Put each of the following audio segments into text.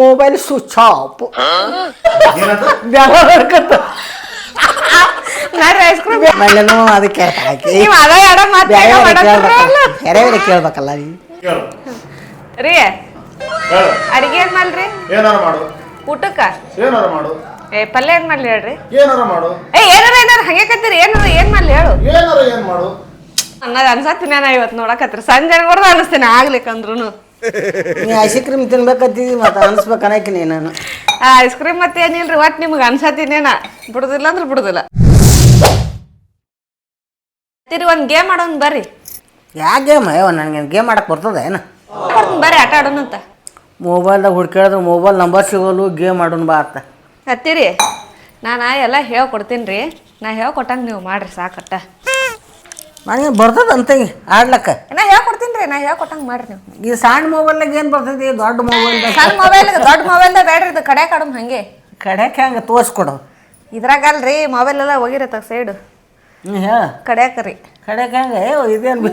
Mobile switch off ನೋಡ್ರಿ ice cream ಅದಕ್ಕೆ ಹಾಕಿ. ನೀವ್ ಅದ ಎಡ ಮಾತ್ ಬೇರೆ ಬೇರೆ ಕೇಳ್ಬೇಕಲ್ಲ. ಬೇರೆ ಬೇರೆ ಕೇಳ್ಬೇಕಲ್ಲ ನೀ. ಕೇಳು ರೀ ಹೇಳು. ಅಡಿಗೆ ಏನ್ ಮಾಡ್ರಿ? ಏನಾರ ಮಾಡು. ಊಟಕ್ಕ? ಏನಾರ ಮಾಡು. ಏ ಪಲ್ಯ ಏನ್ ಮಾಡ್ಲಿ ಹೇಳ್ರಿ? ಏನಾರ ಮಾಡು. ಏ ಏನಾರ ಏನಾರ ಹಂಗೆ ಕತ್ತೀರಿ. ಏನಾರ ಏನ್ ಮಾಡ್ಲಿ ಹೇಳು. ಏನಾರ ಏನ್ ಮಾಡು. ಅನ್ನೋದು ಅನ್ಸತ್ತೀನಿ ಇವತ್ತು ನೋಡಕತ್ರಿ. ಸಂಜೆ ಕೂಡ ಅನಿಸ್ತೀನಿ ಆಗ್ಲಿಕ್ಕಂದ್ರು ನೀ ಐಸ್ ಕ್ರೀಮ್ ತಿನ್ಬೇಕಂತಿದ್ದಿ ಮತ್ತೆ ಅನ್ಸ್ಬೇಕು ಅನ್ನಕಿನಿ ನಾನು. ಆ ಐಸ್ ಕ್ರೀಮ್ ಮತ್ತೆ ಏನಿಲ್ರಿ ಒಟ್ ನಿಮ್ಗೆ ಅನ್ಸತ್ತೀನೇನ ಬಿಡುದಿಲ್ಲ ಅಂದ್ರೆ ಬಿಡುದಿಲ್ಲ. ತಿರಿ ಒಂದು ಗೇಮ್ ಆಡೋನ್ ಬರ್ರಿ. ಯಾ ಗೇಮ್ ಅಯ್ಯೋ ನನಗೆ ಗೇಮ್ ಆಡಕ್ಕೆ ಬರ್ತದ ಏನು? ಕೊಡ್ತೀನಿ ಬರ್ರಿ ಆಟ ಆಡೋಣಂತ ಮೊಬೈಲ್ದಾಗ ಹುಡ್ಕ್ಯಾಡಿದ್ರೆ ಮೊಬೈಲ್ ನಂಬರ್ ಸಿಗೋಲು ಗೇಮ್ ಆಡೋಣ ಬಾ ಅಂತ. ಹತ್ತಿರಿ ನಾನು ಎಲ್ಲ ಹೇಳ್ಕೊಡ್ತೀನಿ ರೀ. ನಾ ಹೇಳ್ಕೊಟ್ಟಂಗೆ ನೀವು ಮಾಡ್ರಿ ಸಾಕಟ್ಟ. ನನಗೆ ಬರ್ತದೆ ಅಂತ ಆಡ್ಲಕ್ಕ. ನಾ ಹೇಳ್ಕೊಡ್ತೀನಿ ರೀ ನಾ ಹೇಳ್ಕೊಟ್ಟಂಗೆ ಮಾಡ್ರಿ ನೀವು. ಈ ಸಣ್ಣ ಮೊಬೈಲ್ನಾಗ ಏನು ಬರ್ತೈತಿ ದೊಡ್ಡ ಮೊಬೈಲ್ ಸಣ್ಣ ಮೊಬೈಲ್ ದೊಡ್ಡ ಮೊಬೈಲ್ದಾಗ ಬೇಡ್ರಿ ಇದು ಕಡೆ ಕಡಮ್ ಹಂಗೆ. ಕಡೆಗೆ ಹೆಂಗೆ ತೋರಿಸ್ಕೊಡು. ಇದ್ರಾಗಲ್ರಿ ಮೊಬೈಲ್ ಎಲ್ಲ ಹೋಗಿರತ್ತ ಸೈಡು ಹ್ಞೂ ಹೇಳ ಕಡ್ಯಾಕ ರೀ. ಕಡೆಗೆ ಹೆಂಗೆ? ಏ ಇದೇನು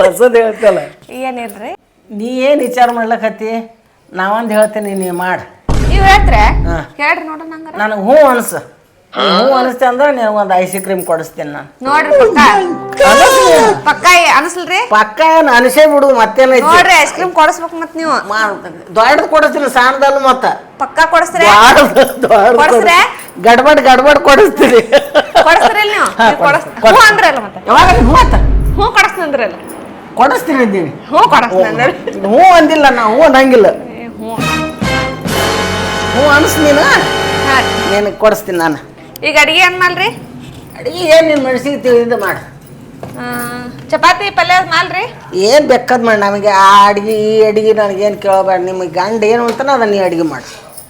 ಹೊಸದು ಹೇಳ್ತಲ್ಲ. ಏನಿಲ್ರಿ? ನೀ ಏನು ವಿಚಾರ ಮಾಡ್ಲಕತ್ತಿ? ನಾವೊಂದು ಹೇಳ್ತೀನಿ ನೀ ಮಾಡು. ನೀವು ಹೇಳ್ತ್ರೆ? ಹಾಂ. ಹೇಳ್ರಿ ನೋಡೋಣ ಹಂಗಾರ. ನನಗೆ ಹ್ಞೂ ಅನ್ಸು. ಹ್ಞೂ ಅನಿಸ್ತೆ ಅಂದ್ರೆ ನೀವು ಒಂದು ಐಸ್ ಕ್ರೀಮ್ ಕೊಡಿಸ್ತೀನಿ ನಾನು. ನೋಡ್ರಿ ಪಕ್ಕ. ಪಕ್ಕ ಅನಿಸ್ಲ್ರಿ? ಪಕ್ಕ ಏನು ಅನಿಸೇ ಬಿಡು ಮತ್ತೇನೈತಿ ನೋಡ್ರಿ ಐಸ್ ಕ್ರೀಮ್ ಕೊಡಿಸ್ಬೇಕು ಮತ್ ನೀವು. ದೊಡ್ಡದು ಕೊಡಿಸ್ತೀನಿ ಸಣ್ಣದಲ್ಲ ಮತ್ತ. ಪಕ್ಕ ಕೊಡಿಸ್ರಿ ಕೊಡಿಸ್ರೆ? ಗಡ್ಬಡ್ ಗಡ್ಬಡ್ ಕೊಡಿಸ್ತೀನಿ. ಕೊಡಿಸ್ರಿ ನೀವು? ಹಾ, ನೀವು ಕೊಡಿಸ್ ಕೊಡಿಸ್- ಹ್ಞೂ ಅಂದ್ರಲ್ಲ ಮತ್ತೆ. ಯಾವಾಗ ಹ್ಞೂ ಅಂತ? ಹ್ಞೂ ಕೊಡಿಸ್ನಂದ್ರಲ್ಲ ಕೊಡಿಸ್ತೀನಿ ಅಂದೀನಿ. ಹ್ಞೂ ಕೊಡಿಸ್ತೀನಿ ಹ್ಞೂ ಅಂದಿಲ್ಲ ನಾ ಹ್ಞೂ ಅನ್ನಂಗಿಲ್ಲ ಹ್ಞೂ ಹ್ಞೂ ಅನಿಸ್ ನೀನು? ಹಾ ನಿನಗೆ ಕೊಡಿಸ್ತೀನಿ ನಾನು. ಈಗ ಅಡಿಗೆ ಏನ್ ಮಾಡ್ರಿ ಅಡಿಗೆ ಏನು ನಿನ್ನ ಮನಸ್ಸಿಗೆ ತಿಳಿದ ಮಾಡು. ಆ, ಚಪಾತಿ ಪಲ್ಯ ಮಾಲ್ರಿ ಏನು ಬೇಕಾದ್ ಮಾಡಿ ನಮಗೆ. ಆ ಅಡಿಗೆ ಈ ಅಡಿಗೆ ನನಗೇನು ಕೇಳಬೇಡ. ನಿಮ್ಗೆ ಗಂಡ ಏನು ಅಂತಾನೆ ಅದನ್ನ ನೀ ಅಡಿಗೆ ಮಾಡು.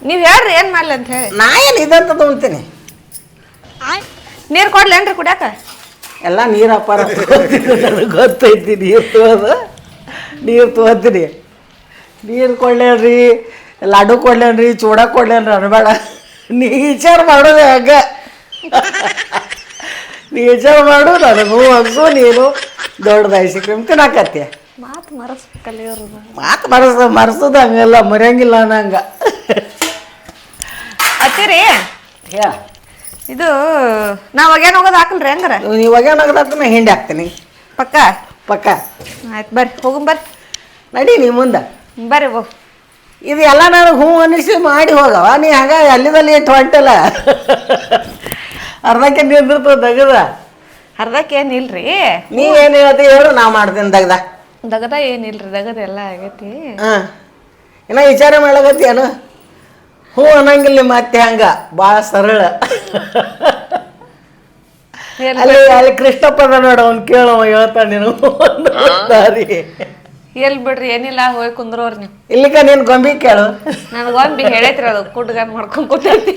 ನೀವ್ ಹೇಳ್ರಿ ಏನ್ ಮಾಡ್ಲಿ ಅಂತ ಹೇಳಿ. ನಾ ಏನು ಇದಂತ ತಗೊಂತೀನಿ ನೀರ್ ಕೊಡ್ಲೇನ್ರಿ ಕುಡ್ಯಾಕ? ಎಲ್ಲ ನೀರು ಅಪಾರ ನನಗೆ ಗೊತ್ತೈತಿ ನೀರು ತೋದು. ನೀರು ತೋತೀನಿ ನೀರು ಕೊಡ್ಲೇನ್ರಿ ಲಾಡು ಕೊಡ್ಲೇನ್ರಿ ಚೂಡ ಕೊಡ್ಲೇನ್ರಿ ಅನ್ಬೇಡ. ನೀ ವಿಚಾರ ಮಾಡೋದು ಹಂಗ. ನೀ ವಿಚಾರ ಮಾಡು ನನಗೂ ಅನ್ಸು ನೀನು ದೊಡ್ಡದು ಐಸ್ ಕ್ರೀಮ್ ತಿನ್ನಾಕತ್ತೆ. ಮಾತು ಮರಸ್ ಕಲಿಯೋರು ಮಾತು ಮರಸ ಮರಸದ ಹಂಗೆಲ್ಲ ಮರೆಯಂಗಿಲ್ಲ ಅನ್ನಂಗ. ಅತ್ತೀರಿ ಇದು ನಾವು ಒಗ್ಯಾನ ಹೋಗೋದು ಹಾಕಲ್ರಿ ಅಂದ್ರೆ ನೀವು ಒಗ್ಯಾನಾಗದಾತ ನಾ ಹಿಂಡಿ ಹಾಕ್ತೀನಿ. ಪಕ್ಕ? ಪಕ್ಕ. ಆಯ್ತು ಬರ್ರಿ ಹೋಗು ಬರ್ರಿ. ನಡಿ ನೀ ಮುಂದೆ. ಬರ್ರಿ ಹೋಗ್. ಇದು ಎಲ್ಲ ನಾನು ಹ್ಞೂ ಅನ್ನಿಸಿ ಮಾಡಿ ಹೋಗವ ನೀ ಹಂಗ ಅಲ್ಲಿದಲ್ಲಿ ಇಟ್ಟು ಹೊಂಟಲ್ಲ. ಅರ್ಧಕ್ಕೆ ನಿಂದಿರ್ತದ ದಗದ. ಅರ್ಧಕ್ಕೆ ಏನಿಲ್ರಿ ನೀ ಏನು ಹೇಳ್ತಿ ಹೇಳು ನಾ ಮಾಡ್ತೀನಿ ದಗದ. ದಗದ ಏನಿಲ್ರಿ ದಗದ ಎಲ್ಲ ಆಗೈತಿ. ಹಾಂ. ಇನ್ನ ವಿಚಾರ ಮಾಡಕತ್ತಿ ಏನು ಹ್ಞೂ ಅನ್ನಂಗಿಲ್ಲ ಮತ್ತೆ ಹಂಗ. ಭಾಳ ಸರಳ. ಏನ್ ಅಲ್ಲಿ ಅಲ್ಲಿ ಕೃಷ್ಣಪ್ಪ ನೋಡ ಅವ್ನು ಕೇಳವ ಹೇಳ್ತಾನೆ ನೀನು. ದಾರಿ ಎಲ್ ಬಿಡ್ರಿ ಏನಿಲ್ಲ ಹೋಗಿ ಕುಂದ್ರೋರ್ ನೀವು. ಇಲ್ಲಿಕ ನೀನು ಗೊಂಬಿ ಕೇಳು. ನನಗೊಂಬಿ ಹೇಳೈತ್ರಿ ಅದು ಕುಡ್ಗನ್ ಮಾಡ್ಕೊಂಡ್ ಕೂತೈತಿ.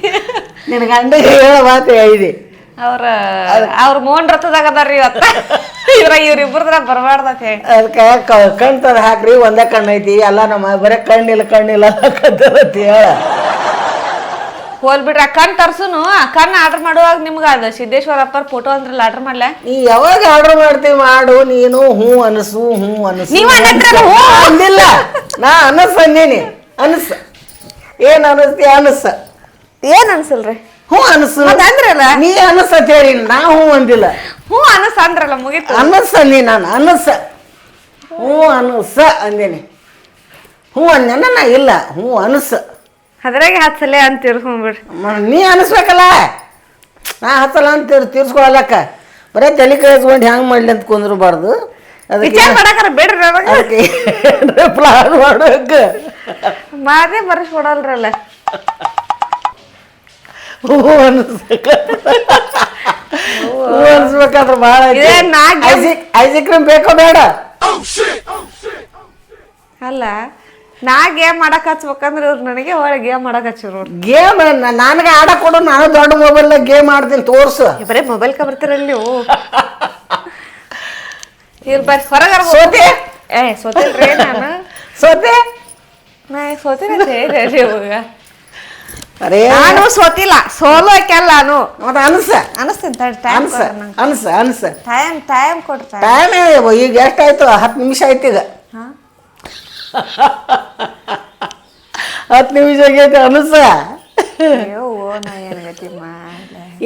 ನಿನ್ ಗಂಡ ಹೇಳ ಮಾತು ಹೇಳಿದೆ. ಅವ್ರ ಅವ್ರ ಮೋನ್ ರಥದಾಗ ಅದಾರ್ರಿ ಇವತ್ತ. ಇವ್ರ ಇವ್ರಿಬ್ರದ್ರ ಬರಬಾರ್ದತ್ ಹೇಳಿ. ಕಣ್ ಕಣ್ತದ ಹಾಕ್ರಿ ಒಂದೇ ಕಣ್ಣು ಐತಿ ಎಲ್ಲ ನಮ್ಮ ಬರೇ ಕಣ್ಣಿಲ್ಲ ಕಣ್ಣಿಲ್ಲ ಹೇಳ. ಹೋಲ್ ಬಿಡ್ರಿ. ಕಣ್ ತರ್ಸುನು ಅಕ್ಕನ್ ಆರ್ಡರ್ ಮಾಡುವಾಗ ನಿಮ್ಗ ಅದ ಸಿದ್ದೇಶ್ವರಪ್ಪರ್ ಫೋಟೋ ಅಂದ್ರಲ್ಲ ಆರ್ಡರ್ ಮಾಡ್ಲ? ನೀ ಯಾವಾಗ ಆರ್ಡರ್ ಮಾಡ್ತೀವಿ ಮಾಡು ನೀನು ಹ್ಞೂ ಅನಸು ಹ್ಞೂ ಅನಸು. ನೀವ್ ಅನ್ನತ್ರಲ್ಲ ಹ್ಞೂ. ಅಂದಿಲ್ಲ. ನಾ ಅನಸ್ ಅಂದೀನಿ ಅನಸ್. ಏನ್ ಅನಸ್ತಿ? ಅನಸ್. ಏನ್ ಅನ್ಸಲ್ರಿ? ಹ್ಞೂ ಅನಸು. ಅಂದ್ರಲ್ಲ? ನೀ ಅನಸ್ ಅಂತ ಹೇಳಿ ನಾ ಹ್ಞೂ ಅಂದಿಲ್ಲ. ಹ್ಞೂ ಅನಸ್ ಅಂದ್ರಲ್ಲ ಮುಗೀತು. ಅನಸ್ ಅಂದಿ ನಾನು ಅನಸ್. ಹ್ಞೂ ಅನಸ ಅಂದೀನಿ ಹ್ಞೂ ಅಂದೇನ ನಾ ಇಲ್ಲ ಹ್ಞೂ ಅನಸ್. ಅದ್ರಾಗೆ ಹತ್ತು ಅಂತ ಹ್ಞೂ ಮ- ನೀ ಅನಿಸ್ಬೇಕಲ್ಲ? ನಾ ಹತ್ತಲ್ಲ ಅಂತ ತೀರ್ ತೀರ್ಸ್ಕೊಳಕ್ಕ ಬರೇ ತಲೆ ಕಳಿಸ್ಕೊಂಡು ಹೆಂಗೆ ಮಾಡಲಿ ಅಂತ ಕುಂದ್ರಬಾರ್ದು. ಅದಕ್ಕೆ ವಿಚಾರ ಮಾಡಕ್ಕಾರ ಬಿಡ್ರಿ ನನಗ ಅದಕ್ಕೆ ಪ್ಲಾನ್ ಮಾಡೋಕೆ ಮಾದೇ ಬರ್ಸ್ಕೊಡಲ್ರಲ್ಲ ಹೂ ಅನಿಸ್ಬೇಕ. ಹೂ ಅನಿಸ್ಬೇಕಾದ್ರೆ ಭಾಳ ಇದೇ ನಾ ಐಸಿ ಐಸ್ ಕ್ರೀಮ್ ಬೇಕೋ ಬೇಡ? ಅಲ್ಲ ನಾ ಗೇಮ್ ಮಾಡಕ್ ಹಚ್ಬೇಕಂದ್ರೆ ಇವ್ರು ನನಗೆ ಒಳ್ಳೆ ಗೇಮ್ ಮಾಡಕ್ ಹಚ್ಚಿರು ಗೇಮ್ ಗೇಮ್ ನನಗೆ ಆಡಕ್ ಕೊಡು ನಾನು ದೊಡ್ಡ ಮೊಬೈಲ್ ಗೇಮ್ ಆಡ್ತೀನಿ ತೋರ್ಸು. ಬರೀ ಮೊಬೈಲ್ ಬರ್ತೀರಲ್ಲ ನೀವು? ಇಲ್ಲಿ ಬರ್ರಿ ಹೊರಗಾರ ಸೋತೆ? ಏ ಸೋತಿಲ್ರಿ ನಾನು? ಸೋತೆ? ನಾ ಸೋತಿನ ಹೇಳಿರಿ ಇವಾಗ. ಅರೇ. ನಾನು ಸೋತಿಲ್ಲ ಸೋಲೋಕೆಲ್ಲ ನಾನು. ಮತ್ತೆ ಅನ್ಸ? ಅನಿಸ್ತೀನಿ ಟೈಮ್ ಅನ್ಸ ಅನ್ಸ ಅನ್ಸ. ಟೈಮ್ ಟೈಮ್ ಕೊಡ್ರಿ time. ಟೈಮ್ ಈಗ ಎಷ್ಟಾಯ್ತು? ಹತ್ತು ನಿಮಿಷ ಆಯ್ತು ಈಗ. ಹಾ? ಹತ್ತು ನಿಮಿಷ ಆಗೈತೆ ಅನಸ.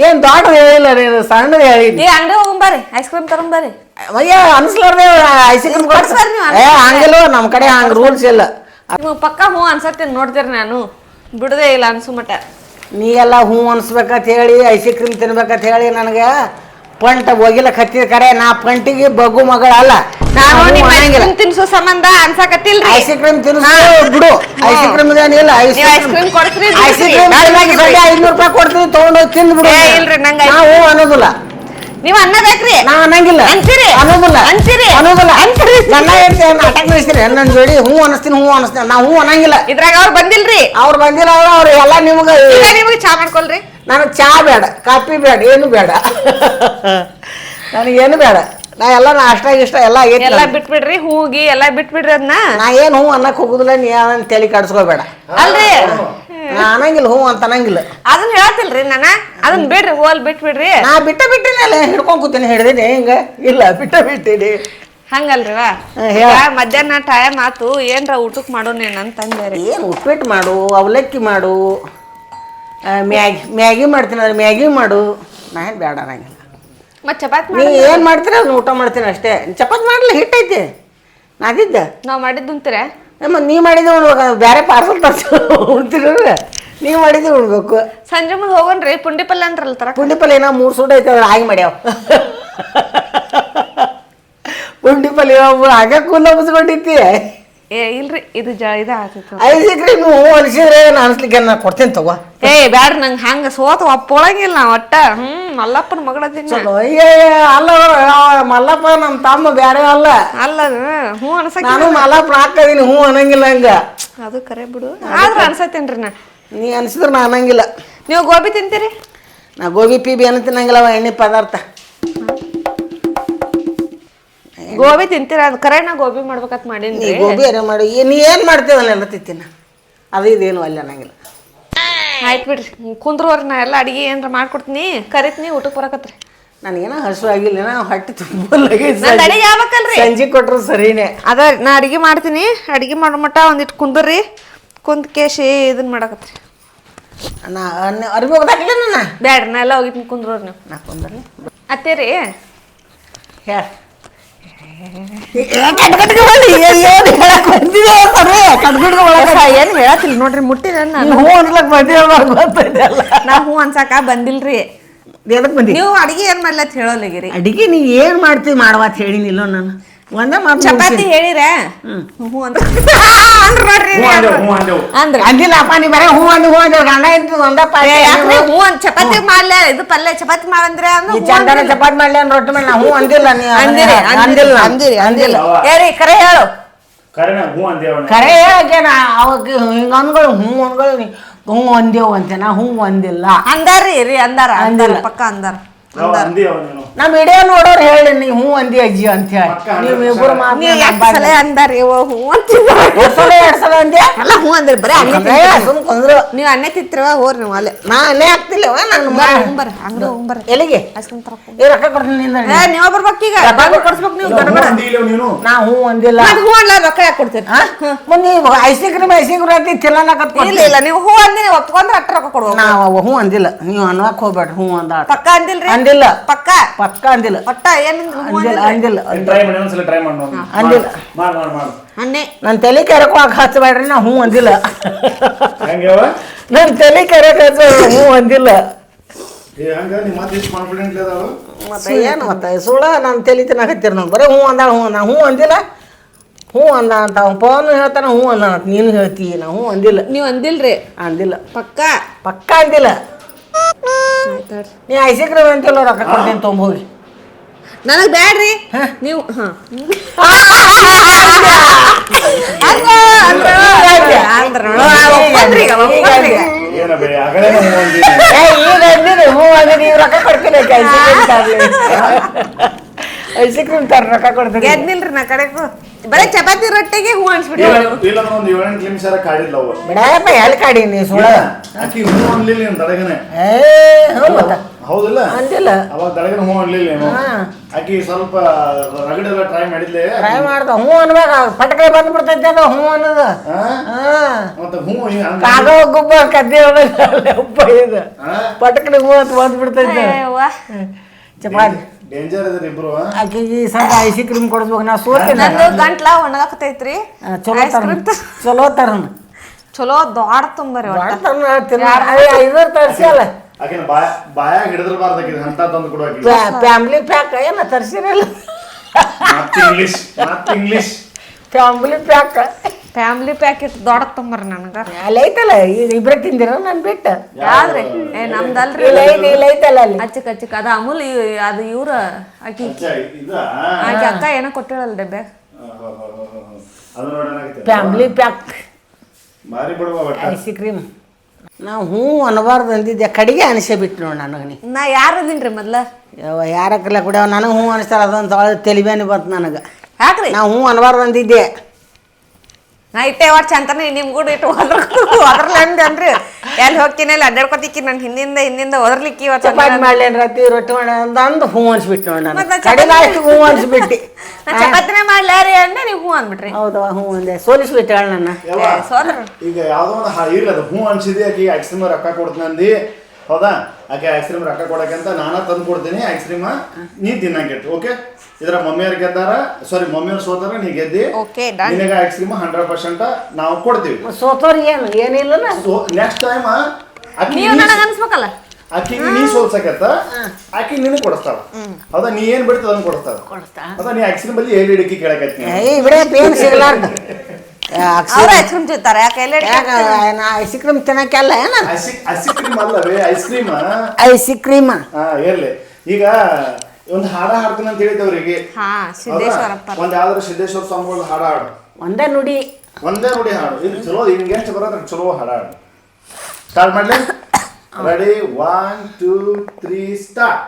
ಏನ್ ದೊಡ್ಡ ಹೇಳಿಲ್ಲ ನೀನು ಸಣ್ಣದ ಹೇಳಿನಿ ಏ ಅಂಗಡಿ ಹೋಗಂಬರ್ರಿ ಐಸ್ ಕ್ರೀಮ್ ತಗೊಂಬರ್ರಿ ಅಯ್ಯೋ ಅನ್ಸ್ಲಾರ್ದೆ ಐಸ್ ಕ್ರೀಮ್ ಕೊಡ್ಸ್ಬಾರ್ದು ನೀವು ಏ ಹಂಗಿಲ್ಲ ನಮ್ಮ ಕಡೆ ಹಂಗ ರೂಲ್ಸ್ ಇಲ್ಲ. ನೀವು ಪಕ್ಕ ಹ್ಞೂ ಅನ್ಸತ್ತೆ ನೋಡ್ತೀರಿ ನಾನು? ಬಿಡದೇ ಇಲ್ಲ ಅನ್ಸು ಮಟ ನೀ ಎಲ್ಲ ಹೂ ಅನ್ಸ್ಬೇಕಂತ ಹೇಳಿ ಐಸ್ ಕ್ರೀಮ್ ತಿನ್ಬೇಕಂತ ಹೇಳಿ ನನಗೆ ಪಂಟ ಹೋಗಿಲ್ಲ ಕತ್ತಿದ ಕರೆ ನಾ ಪಂಟಿಗೆ ಬಗ್ಗು ಮಗಳಲ್ಲ ನಾನು ನಿಮ್ಮ ಐಸ್ ಕ್ರೀಮ್ ತಿನ್ಸೋ ಸಂಬಂಧ ಅನ್ಸಕತ್ತಿಲ್ರಿ? ಐಸ್ ಕ್ರೀಮ್ ತಿನ್ನಿಸ್ ಬಿಡು. ಐಸ್ ಕ್ರೀಮ್ ಏನಿಲ್ಲ ಐಸ್ ಕ್ರೀಮ್ ಕೊಡ್ತೀರಿ, ಐಸ್ ಕ್ರೀಮ್ ಐನೂರು ರೂಪಾಯಿ ಕೊಡ್ತೀನಿ ತಗೊಂಡೋಗಿ ತಿಂದು ಬಿಡು ಇಲ್ರಿ, ನಂಗ್ ನಾವು ಅನ್ನೋದಿಲ್ಲ. ನೀವ್ ಅನ್ನಬೇಕ್ರಿ ನಾ ಅನ್ನಂಗಿಲ್ಲ. ಅಂತೀರಿ? ಅನ್ನೋದಿಲ್ಲ. ಅಂತೀರಿ? ಅನ್ನೋದಿಲ್ಲ. ನನ್ನ ಹೇಳ್ತೀನಿ ನಾಟಕ ನಡೆಸ್ತೀನಿ ನನ್ನ ಜೋಡಿ ಹ್ಞೂ ಅನಿಸ್ತೀನಿ ಹೂ ಅನಿಸ್ತೀನಿ ನಾ ಹೂ ಅನ್ನಂಗಿಲ್ಲ. ಇದ್ರಾಗ ಅವ್ರು ಬಂದಿಲ್ರಿ? ಅವ್ರು ಬಂದಿಲ್ಲ ಅವ್ರು ಅವ್ರು ಎಲ್ಲ ನಿಮ್ಗೆ ನಿಮಗೆ ಚಾ ಮಾಡ್ಕೊಳ್ರಿ. ನನಗೆ ಚಾ ಬೇಡ ಕಾಫಿ ಬೇಡ ಏನು ಬೇಡ. ನನಗೇನು ಬೇಡ. ನಾ ಎಲ್ಲ ನಾಷ್ಟ ಇಷ್ಟ ಎಲ್ಲ ಎಲ್ಲ. ಬಿಟ್ಬಿಡ್ರಿ ಹೂಗಿ ಎಲ್ಲ ಬಿಟ್ಬಿಡ್ರಿ ಅದನ್ನ ನಾ ಏನು ಹೂ ಅನ್ನಕ್ಕೆ ಹೋಗುದಿಲ್ಲ ನೀ ಅದನ್ನ ತಲೆ ಕಡ್ಸ್ಕೋಬೇಡ ಅಲ್ರಿ? ಅನ್ನಂಗಿಲ್ಲ ಹೂ ಅಂತ ಅನ್ನಂಗಿಲ್ಲ. ಅದನ್ನ ಹೇಳತ್ತಿಲ್ರಿ ನಾನ? ಅದನ್ನ ಬಿಡ್ರಿ ಹೋಲ್ ಬಿಟ್ಬಿಡ್ರಿ. ನಾ ಬಿಟ್ಟ ಬಿಟ್ಟಿನಲ್ಲ ಹಿಡ್ಕೊಂಡ್ ಕೂತೀನಿ ಹಿಡಿದಿನಿ ಹಿಂಗ? ಇಲ್ಲ ಬಿಟ್ಟ ಬಿಟ್ಟಿನಿ. ಹಂಗಲ್ರಿವಾ? ಮಧ್ಯಾಹ್ನ ಟೈಮ್ ಆತು ಏನ್ರ ಊಟಕ್ ಮಾಡೋನೇನ್ ಅಂತ ಅಂದ್ರಿ ಏನು ಉಪ್ಪಿಟ್ಟು ಮಾಡು ಅವಲಕ್ಕಿ ಮಾಡು. ಮ್ಯಾಗಿ ಮ್ಯಾಗಿ ಮಾಡ್ತೀನಿ ಅದ್ರ ಮ್ಯಾಗಿ ಮಾಡು. ನಾ ಏನು ಬೇಡ ಅನ್ನಂಗಿಲ್ಲ ಮತ್ತೆ ಚಪಾತಿ ನೀ ಏನು ಮಾಡ್ತೀರ? ಅದನ್ನ ಊಟ ಮಾಡ್ತೀನಿ ಅಷ್ಟೇ. ಚಪಾತಿ ಮಾಡಲಿ ಹಿಟ್ಟೈತಿ ನಾದಿದ್ದ ನಾವು ಮಾಡಿದ್ದು ಅಂತೀರ ನಮ್ಮ ನೀ ಮಾಡಿದ್ದು ಉಣ್ಬೇಕು ಬೇರೆ ಪಾರ್ಸಲ್ ತರ್ಸು. ಉಣ್ತೀರ ನೀ ಮಾಡಿದ್ದು ಉಣ್ಬೇಕು. ಸಂಜೆ ಮುಂದೆ ಹೋಗೋಣ್ರಿ ಪುಂಡಿ ಪಲ್ಯ ಅಂದ್ರಲ್ಲ ತರ ಪುಂಡಿ ಪಲ್ಯ ಏನೋ ಮೂರು ಸೂಟ್ ಐತೆ ಆಗಿ ಮಾಡ್ಯಾವ. ಪುಂಡಿ ಪಲ್ಯ ಹಾಗೆ ಕೂಲ ಮುಸ್ಕೊಂಡಿತ್ತಿ ಏ ಇಲ್ರಿ ಇದು ಜ ಇದು ಆಗ್ತಿತ್ತು ಐದು ಕ್ರೀಮ್ ಹ್ಞೂ ಅನಿಸಿದ್ರೆ ನಾನು ಅನ್ಸ್ಲಿಕ್ಕೆ ನಾ ಕೊಡ್ತೀನಿ ತಗೋ. ಏ ಬ್ಯಾಡ ನಂಗೆ ಹಂಗ ಸೋತ ಒಪ್ಪೊಳಂಗಿಲ್ಲ ನಾ ಒಟ್ಟ. ಹ್ಮ್ ಮಲ್ಲಪ್ಪನ ಮಗಳದಿನ ಚಲೋ. ಅಯ್ಯ ಅಲ್ಲ ಮಲ್ಲಪ್ಪ ನಮ್ಮ ತಮ್ಮ ಬೇರೆ ಅಲ್ಲ. ಅಲ್ಲ ಅದು ಹ್ಞೂ ಅನ್ಸಕ್ ನಾನು ಮಲ್ಲಪ್ಪ ಹಾಕದೀನಿ ಹ್ಞೂ ಅನ್ನಂಗಿಲ್ಲ ಹಂಗ. ಅದು ಕರೆ ಬಿಡು. ಆದ್ರ ಅನ್ಸತ್ತೇನ್ರಿ ನಾ. ನೀ ಅನ್ಸಿದ್ರೆ ನಾ ಅನ್ನಂಗಿಲ್ಲ. ನೀವು ಗೋಬಿ ತಿಂತೀರಿ? ನಾ ಗೋಬಿ ಪೀಬಿ ಏನು ತಿನ್ನಂಗಿಲ್ಲ ಅವ ಎಣ್ಣೆ ಪದಾರ್ಥ. ಗೋಬಿ ತಿಂತೀರ? ಅದು ನಾ ಗೋಬಿ ಮಾಡ್ಬೇಕಂತ ಮಾಡೀನಿ ಗೋಬಿ ಅರೆ ಮಾಡು. ಏನ್ ನೀ ಏನು ಮಾಡ್ತೀವಿ ಅಲ್ಲೆಲ್ಲ ತಿಂತೀನಿ. ಅದು ಇದೇನು ಅಲ್ಲ ಅನ್ನಂಗಿಲ್ಲ ಆಯ್ತು ಬಿಡ್ರಿ. ಕುಂದ್ರವ್ರ ನಾ ಎಲ್ಲ ಅಡಿಗೆ ಏನ್ರ ಮಾಡ್ಕೊಡ್ತೀನಿ. ಕರಿತೀನಿ ಊಟಕ್ಕೆ ಬರಕತ್ರಿ. ನನಗೇನೋ ಹಸು ಆಗಿಲ್ಲ. ನಾ ಹೊಟ್ಟೆ ನಂದ್ ಅಡಿಗೆ ಆಗ್ಬೇಕಲ್ರಿ. ಸಂಜೆ ಕೊಟ್ರು ಸರಿನೇ. ಅದ ನಾ ಅಡಿಗೆ ಮಾಡ್ತೀನಿ. ಅಡಿಗೆ ಮಾಡೋ ಮಟ್ಟ ಒಂದಿಟ್ಟು ಕುಂದ್ರಿ. ಕುಂದ್ ಕೇಶಿ ಇದನ್ನ ಮಾಡಕತ್ರಿ. ನಾ ಅರ್ಬಿ ಹೋಗ್ದಾಗಲೇ ನನ್ನ. ಬ್ಯಾಡ್ರಿ ನಾ ಎಲ್ಲ ಹೋಗಿದ್ದೀನಿ ಕುಂದ್ರೋರ್ ನೀವು. ನಾ ಕುಂದ್ರಿ ಅತ್ತೇರಿ. ಹೇಳ. ಏನ್ ಹೇಳತಿಲ್ ನೋಡ್ರಿ ಮುಟ್ಟಿದ ಹೂ ಅನ್ಲಕ್ ಬಂದಿಲ್ಲ ನಾ ಹೂ ಅನ್ಸಾಕ ಬಂದಿಲ್ರಿ. ಎದಕ್ ಬಂದಿ? ನೀವು ಅಡಿಗೆ ಏನ್ ಮಾಡ್ಲತ್ ಹೇಳೋಲ್ಲಿಗಿರಿ ಅಡಿಗೆ ನೀ ಏನ್ ಮಾಡ್ತೀವಿ ಮಾಡ್ವಾತ್ ಹೇಳಿನಿಲ್ಲ ನಾನು. ಚಪಾತಿ ಹೇಳಿರ ಹ್ಞೂ ಅಂತ ಅಂದ್ರ ನೋಡ್ರಿ ಹ್ಞೂ ಅಂದೇವು ಹ್ಞೂ ಅಂದೇವು ಅಂದ್ರ ಅಂದಿಲ್ಲಪ್ಪ ನೀ ಬರೀ ಹ್ಞೂ ಅಂದಿ ಹ್ಞೂ ಅಂದಿ ಗಂಡ ಇದ್ದು ಒಂದಪ್ಪ ಯಾಕ್ರಿ ಹ್ಞೂ ಅಂತ ಚಪಾತಿ ಮಾಡ್ಲೆ ಇದು ಪಲ್ಯ ಚಪಾತಿ ಮಾಡಂದ್ರೆ ಈ ಚಂದನ ಚಪಾತಿ ಮಾಡ್ಲಿ ಅನ್ ರೊಟ್ಟಿ ಮಾಡಿ ನಾ ಹ್ಞೂ ಅಂದಿಲ್ಲ ನೀ ಅಂದಿರಿ ಅಂದಿಲ್ಲ ಅಂದಿರಿ ಅಂದಿಲ್ಲ ಅವ. ಏರಿ ಕರೆ ಹೇಳು ಕರೆನ ಹ್ಞೂ ಅಂದೇವ ಖರೆ ಹೇಳಕ್ಕೆ ನಾ ಅವಾಗ ಹಿಂಗ ಅನ್ಗಳು ಹ್ಞೂ ಅನ್ಗಳು ನೀ ಹ್ಞೂ ಅಂದೇವು ಅಂತ ನಾ ಹ್ಞೂ ಅಂದಿಲ್ಲ ಅಂದಾರ್ರಿ ರೀ ಅಂದಾರ ಅಂದಾರ ಅಂದಿಲ್ಲ. ಪಕ್ಕ ಅಂದಾರ ನಾವು ಇಡೇ ನೋಡೋರು ಹೇಳಿ ನೀ ಹೂ ಅಂದಿ ಅಜ್ಜಿ ಅಂತ ಹೇಳಿ. ನೀವ್ ಮಾತು ನೀವ್ ಎಷ್ಟು ಸಲ ಅಂದಾರಿ ಓ ಹ್ಞೂ ಅಂತ ಎರಡ್ ಸಲ ಎರಡ್ ಸಲ ಅಂದ್ಯ? ಅಲ್ಲ ಹ್ಞೂ ಅಂದ್ರೆ ಬರೀ ಅಣ್ಣ ಏ, ಸುಮ್ ಕೊಂದ್ರು. ನೀವು ಅನ್ನೆ ತಿತ್ತಿರವ ಹೋರಿ ನೀವು ಅಲ್ಲೇ. ನಾ ಅಲ್ಲೇ ಹಾಕ್ತಿಲ್ಲವ ನಾನು ಬರ ಹೋಗ್ಬರ್ರಿ ಬರ ಎಲ್ಲಿಗೆ? ಐಸ್ ಕ್ರೀಮ್ ತರಕ್ ಏ ರೊಕ್ಕ ಕೊಡ್ತೀನಿ ನಿಂದ ಏ ನೀವ ಬರ್ಬೇಕು ಈಗ. ಬಾಗಿಲು ಕೊಡ್ಸ್ಬೇಕು ನೀವು ಗಡಬಡ ನೀನು. ನಾ ಹೂ ಅಂದಿಲ್ಲ. ಅದು ಹ್ಞೂ ಅಲ್ಲ ರೊಕ್ಕ ಯಾಕೆ ಕೊಡ್ತೀನಿ ಮುಂದೆ ನೀವು ಐಸ್ ಕ್ರೀಮ್ ಐಸ್ ಕ್ರೀಮ್ ಅಂತ ತಿನ್ನಕತ್ ಇಲ್ಲ ಇಲ್ಲ ನೀವು ಹೂ ಅಂದಿನಿ ಒಪ್ಕೊಂಡ್ರೆ ಅಟ್ಟ ರೊಕ್ಕ ಕೊಡ್ಬೇಕು. ನಾವು ಹ್ಞೂ ಅಂದಿಲ್ಲ. ನೀವು ಅನ್ನಕ್ ಹೋಗ್ಬೇಡ್ರಿ ಹೂ ಅಂದ ಪಕ್ಕ ಅಂದಿಲ್ರಿ? ಅಂದಿಲ್ಲ. ಪಕ್ಕ? ಪಕ್ಕ ಅಂದಿಲ್ಲ. ಒಟ್ಟ ಏನು ಅಂದಿಲ್ಲ ಅಂದಿಲ್ಲ? ಟ್ರೈ ಮಾಡಿ ಒಂದ್ಸಲ ಟ್ರೈ ಮಾಡಿ ನೋಡಿ. ಅಂದಿಲ್ಲ. ಮಾಡ್ ಮಾಡ್ ಮಾಡು. ಅನ್ನೆ ನನ್ನ ತಲೆ ಕೆರಕೋಕ್ ಹಚ್ಚಬೇಡ್ರಿ ನಾ ಹ್ಞೂ ಅಂದಿಲ್ಲ. ಹೆಂಗವ ನನ್ನ ತಲೆ ಕೆರಕ್ ಹಚ್ಚಬೇಡ್ರಿ ಹ್ಞೂ ಅಂದಿಲ್ಲ. ಮತ್ತೆ ಏನು ಮತ್ತೆ? ಸುಳ್ಳ ನಾನು ತಲೆ ತಿನ್ನಕತ್ತೀರಿ ನಾವು ಬರೀ ಹ್ಞೂ ಅಂದ ಹ್ಞೂ ನಾ ಹ್ಞೂ ಅಂದಿಲ್ಲ. ಹ್ಞೂ ಅಂದ ಅಂತ ಅವ್ನು ಪವನ್ ಹೇಳ್ತಾನೆ ಹ್ಞೂ ಅಂದ ಅಂತ. ನೀನು ಹೇಳ್ತೀಯ ನಾ ಹ್ಞೂ ಅಂದಿಲ್ಲ. ನೀವು ಅಂದಿಲ್ರಿ? ಅಂದಿಲ್ಲ. ಪಕ್ಕ? ಪಕ್ಕ ಅಂದಿಲ್ಲ. ಆಯ್ತು ನೋಡ್ರಿ ನೀ ಐಸಿಕ್ರೀಮ್ ಅಂತಿಲ್ಲ ರೊಕ್ಕ ಕೊಡ್ತೀನಿ ತೊಂಬೋಗಿ ನನಗ್ ಬ್ಯಾಡ್ರಿ. ನೀವು ಹಾ. ಈಗ ಹ್ಞೂ ಅಂದಿನಿ ಈಗ ರೊಕ್ಕ ಕೊಡ್ತೀನಿ. ಐಸಿಕ್ರೀಮ್ ತರ್ಲಿ ಐಸಿಕ್ರೀಮ್ ತರ ರೊಕ್ಕ ಕೊಡ್ತೀನಿ ಗೆದ್ನಿಲ್ರಿ ನಾ ಕಡೆ ಬರೀ ಚಪಾತಿ ರೊಟ್ಟಿಗೆ ಹೂ ಅನ್ಸ್ಬಿಟ್ಟು ಇಲ್ಲ ಒಂದು ಏಳೆಂಟು ನಿಮಿಷ ಕಾಡಿಲ್ಲ ಅವ್ರು ಬಿಡಪ್ಪ ಎಲ್ಲಿ ಕಾಡಿ ನೀ ಸುಳ ಆಕಿ ಹ್ಞೂ ಅನ್ಲಿಲ್ಲ ತಡಗನೆ ಏ ಹ್ಞೂ ಮತ್ತ? ಹೌದಿಲ್ಲ? ಅಂದಿಲ್ಲ. ಅವಾಗ ದಳಗಿನ ಹೂ ಅನ್ಲಿಲ್ಲ ಏನು ಹಾ. ಆಕಿ ಸ್ವಲ್ಪ ರಗಡೆಲ್ಲ ಟ್ರೈ ಮಾಡಿದ್ಲೆ? ಟ್ರೈ ಮಾಡ್ದ. ಹ್ಞೂ ಅನ್ಬೇಕ ಪಟಕೆ ಬಂದ್ಬಿಡ್ತೈತೆ ಅದು ಹ್ಞೂ ಅನ್ನೋದು. ಹಾ? ಮತ್ತೆ ಹ್ಞೂ ಕಾಗ ಗುಬ್ಬ ಕದ್ದಿ ಉಪ್ಪ ಇದು. ಹಾ? ಪಟಕಡೆ ಹೂ ಅಂತ ಬಂದ್ಬಿಡ್ತೈತೆ ಚಪಾತಿ. ಡೇಂಜರ್ ಇದ್ರಿ ಇಬ್ರು? ಆಕಿಗೆ ಐಸಿ ಕ್ರೀಮ್ ಕೊಡಿಸ್ಬೇಕು ನಾ ಸೋತೀನಿ. ನಂದು ಗಂಟ್ಲ ಒಣಗಾಕತೈತ್ರಿ. ಚಲೋ ಐಸ್ ತರ ತ- ಚಲೋ ತರನ ಚಲೋ ದೊಡ್ಡ ತುಂಬರಿ ಒಟ್ಟ. ಐದರ ತರ್ಸಿಯಲ್ಲ ಆಕಿನ ಬಾಯ ಬಾಯಾಗ ಹಿಡಿದ್ರಬಾರ್ದಾಕಿದ್ ಅಂತ ತಂದು ಕೊಡುವಾಕಿ ಫ್ಯಾಮಿಲಿ ಪ್ಯಾಕ್ ಏನ ತರ್ಸಿರಲ್ಲ. English English family pack family packet ದೊಡ್ಡ ತುಂಬರಿ ನನಗ ಅಲ್ಲಿ ಐತಲ್ಲ ಈಗ ಇಬ್ರ ತಿಂದಿರ ನಾನು ಬಿಟ್ಟು ಯಾವ್ದ್ರಿ ಏ ನಮ್ದಲ್ರಿ ಇಲ್ಲ ಐತಿ ಇಲ್ಲ ಐತಲ್ಲ ಅಲ್ಲಿ ಅಚ್ಚಕ್ ಅಚ್ಚಕ್ ಅದು ಅಮೂಲ್ ಇವ್- ಅದು ಇವ್ರ ಆಕಿ? ಆಕಿ ಅಕ್ಕ ಏನೋ ಕೊಟ್ಟಿರಲ್ಲ ಡಬ್ಬೆ ಹಾ, ಹಾ, ಹಾ, ಹಾ, ಹಾ. ಅದು ಫ್ಯಾಮ್ಲಿ ಪ್ಯಾಕ್ ಮಾರಿ ಬಿಡುವ ಒಟ್ಟ ಐಸಿ ಕ್ರೀಮ್ ನಾವು ಹ್ಞೂ ಅನ್ನಬಾರ್ದು ಅಂದಿದ್ದೆ ಕಡೆಗೆ ಅನಿಸೇ ಬಿಟ್ಟು ನೋಡಿ ನನಗೆ ನೀ ನಾ ಯಾರು ಅದೀನ್ರಿ ಮೊದ್ಲ ಯಾರ ಯಾರಕ್ಕೆಲ್ಲ ಕೂಡ ನನಗೆ ಹ್ಞೂ ಅನಿಸ್ತಾರ ಅದೊಂದು ತೆಲಿಬೇನೆ ಬಂತು ನನಗೆ ಯಾಕ್ರಿ ನಾವು ಹ್ಞೂ ಅನ್ಬಾರ್ದು ಅಂದಿದ್ದೆ. ನಾ ಇಟ್ಟೆ ಅವ್ರು ಚಂತನ ನಿಮ್ ಕೂಡ ಇಟ್ಟು ಹೋದ್ರ ಹೋದ್ರಲ್ಲ ಅಂದ್ರಿ. ಎಲ್ಲಿ ಹೋಗ್ತೀನಿ ಅಲ್ಲಿ ಅಡ್ಡಾಡ್ಕೊತಿಕ್ಕಿ ನನ್ ಹಿಂದಿಂದ ಹಿಂದಿಂದ ಹೋದ್ರಲಿಕ್ಕಿ ಚಪಾತಿ ಮಾಡ್ಲೇನು ರಾತ್ರಿ ರೊಟ್ಟಿ ಮಾಡ ಅಂದು ಹ್ಞೂ ಅನ್ಸ್ಬಿಟ್ಟು ನೋಡಿ ನಾನು ಹ್ಞೂ ಅನ್ಸ್ಬಿಟ್ಟು. ನಾ ಚಪಾತಿನೇ ಮಾಡ್ಲಾರಿ ಅಂದ್ರೆ ನೀವು ಹ್ಞೂ ಅಂದ್ಬಿಟ್ರಿ ಹೌದವ ಹ್ಞೂ ಅಂದೆ. ಸೋಲಿಸ್ಬಿಟ್ಟು ಹೇಳ ನನ್ನ. ಸೋದ್ರ ಈಗ ಯಾವ್ದೋ ಒಂದು ಹಾ ಇರ್ಲಿ ಅದು ಹ್ಞೂ ಅನ್ಸಿದೆ ಆಕಿ ಐಸ್ ಕ್ರೀಮ್ ರೊಕ್ಕ ಕೊಡ್ತೀನಿ ಹೌದಾ? ಆಕೆ ಐಸ್ ಕ್ರೀಮ್ ರೊಕ್ಕ ಕೊಡಕ್ಕಂತ ನಾನ ತಂದು ಕೊಡ್ತೀನಿ ಐಸ್ ಕ್ರೀಮ್ ನೀ ತಿನ್ನಂಗೆ ಓಕೆ ಇದ್ರ ಮಮ್ಮಿಯರ್ ಗೆದ್ದಾರ ಸಾರಿ ಮಮ್ಮಿಯರ್ ಸೋತಾರ ನೀ ಗೆದ್ದಿ. ಓಕೆ ಡನ್ ನಿನಗೆ ಐಸ್ ಕ್ರೀಮ್ ಹಂಡ್ರೆಡ್ ಪರ್ಸೆಂಟ್ ನಾವು ಕೊಡ್ತೀವಿ. ಸೋತೋರ್ ಏನು? ಏನಿಲ್ಲ ಸೋ ನೆಕ್ಸ್ಟ್ ಟೈಮ್ ಆಕಿ ನೀವು ನನಗೆ ಅನ್ಸ್ಬೇಕಲ್ಲ? ಆಕಿಗೆ ನೀ ಸೋಲ್ಸಕತ್ತ ಆಕಿ ನಿನಗೆ ಕೊಡಿಸ್ತಾಳ. ಹೌದಾ ನೀ ಏನ್ ಬಿಡ್ತದ ಅದನ್ನ ಕೊಡಿಸ್ತಾಳ? ಕೊಡ್ತಾ ಹೌದಾ ನೀ ಐಸ್ ಕ್ರೀಮ್ ಬಲ್ಲಿ ಏಳು ಹಿಡಿಕಿ ಕೇಳಕತ್ತಿ ಏ ಬಿಡೇ ಪೇನ್ ಸಿಗ್ಲಾರ್ದು? ಅವ್ರ ಐಸ್ ಕ್ರೀಮ್ ತಿಂತಾರೆ ಯಾಕೆ ಎಲ್ಲ ಯಾಕ ನಾ ಐಸ್ ಕ್ರೀಮ್ ತಿನ್ನಕ್ಕೆಲ್ಲ ಏನ ಐಸ್ ಐಸ್ ಕ್ರೀಮ್ ಅಲ್ಲವೇ ಐಸ್ ಕ್ರೀಮ್ ಐಸ್ ಕ್ರೀಮ್ ಹಾ ಇರ್ಲಿ. ಈಗ ಒಂದು ಹಾಡ ಹಾಡ್ತೀನಿ ಅಂತ ಹೇಳಿದವ್ರಿಗೆ ಹಾ ಸಿದ್ದೇಶ್ವರಪ್ಪ. ಒಂದ್ ಯಾವ್ದಾರು ಸಿದ್ದೇಶ್ವರ ಸ್ವಾಮಿಗಳ ಹಾಡ ಹಾಡು. ಒಂದೇ ನುಡಿ. ಒಂದೇ ನುಡಿ ಹಾಡು. ಇದು ಚಲೋ ನಿಮ್ಗೆ ಎಷ್ಟು ಬರೋದ್ರ ಚಲೋ ಹಾಡ ಹಾಡು. ಸ್ಟಾರ್ಟ್ ಮಾಡ್ಲಿ. Ready one two three start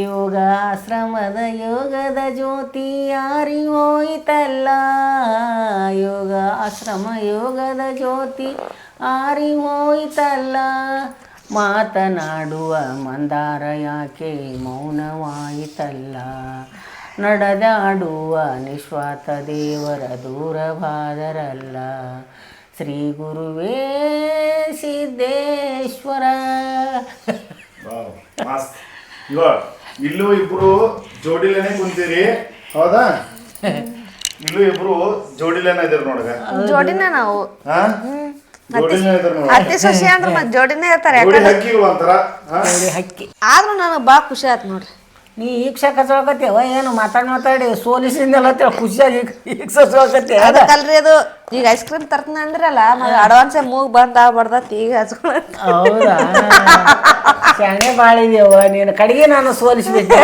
ಯೋಗಾಶ್ರಮದ ಯೋಗದ ಜ್ಯೋತಿ ಯಾರಿ ಹೋಯಿತಲ್ಲ? ಯೋಗ ಆಶ್ರಮ ಯೋಗದ ಜ್ಯೋತಿ ಆರಿ ಹೋಯಿತಲ್ಲ? ಮಾತನಾಡುವ ಮಂದಾರ ಯಾಕೆ ಮೌನವಾಯಿತಲ್ಲ? ನಡೆದಾಡುವ ನಿಶ್ವಾತ ದೇವರ ದೂರವಾದರಲ್ಲ. ಶ್ರೀ ಗುರುವೇ ಸಿದ್ದೇಶ್ವರ. ಇಲ್ಲೂ ಇಬ್ರು ಜೋಡಿಲೇನೆ ಕುಂತೀರಿ. ಹೌದಾ? ಇಲ್ಲೂ ಇಬ್ರು ಜೋಡಿಲೇನ ಇದಾರೆ ನೋಡಗ. ಜೋಡಿನ ನಾವು. ಹಾ ಜೋಡಿಲೇನೆ ಇದಾರೆ ಅತಿ ಸೊಸೆ ಅಂದ್ರ ಮತ್ತೆ ಜೋಡಿನೇ ಇರ್ತಾರೆ ಜೋಡಿ ಯಾಕಂದ್ರೆ ಹಕ್ಕಿಗಳು ಅಂತಾರ ಹಾ. ನೋಡಿ ಹಕ್ಕಿ. ಆದ್ರೂ ನನಗೆ ಭಾಳ ಖುಷಿ ಆಯ್ತು ನೋಡ್ರಿ. ನೀ ಈಗ ಸಕತ್ತಿ ಏನು ಮಾತಾಡಿ ಮಾತಾಡಿ ಸೋಲಿಸಿಂದೆಲ್ಲ ಖುಷಿಯಾಗಿ ಈಗ ಸೋಕತ್ತೆ ಅದ? ಅದಕ್ಕಲ್ರಿ ಅದು. ಈಗ ಐಸ್ ಕ್ರೀಮ್ ತರ್ತನ ಅಂದ್ರಲ್ಲ ಮತ್ತೆ ಅಡ್ವಾನ್ಸ್ ಮೂಗ್ ಬಂದ ಬರ್ತೈತಿ ಈಗ ಹಚ್ಕೊಳ ಹೌದಾ? ಶಾಣೆ ಭಾಳ ಇದೆಯವ್ವ. ನೀನು ಕಡೆಗೆ ನಾನು ಸೋಲಿಸ್ಬಿಟ್ಟೆ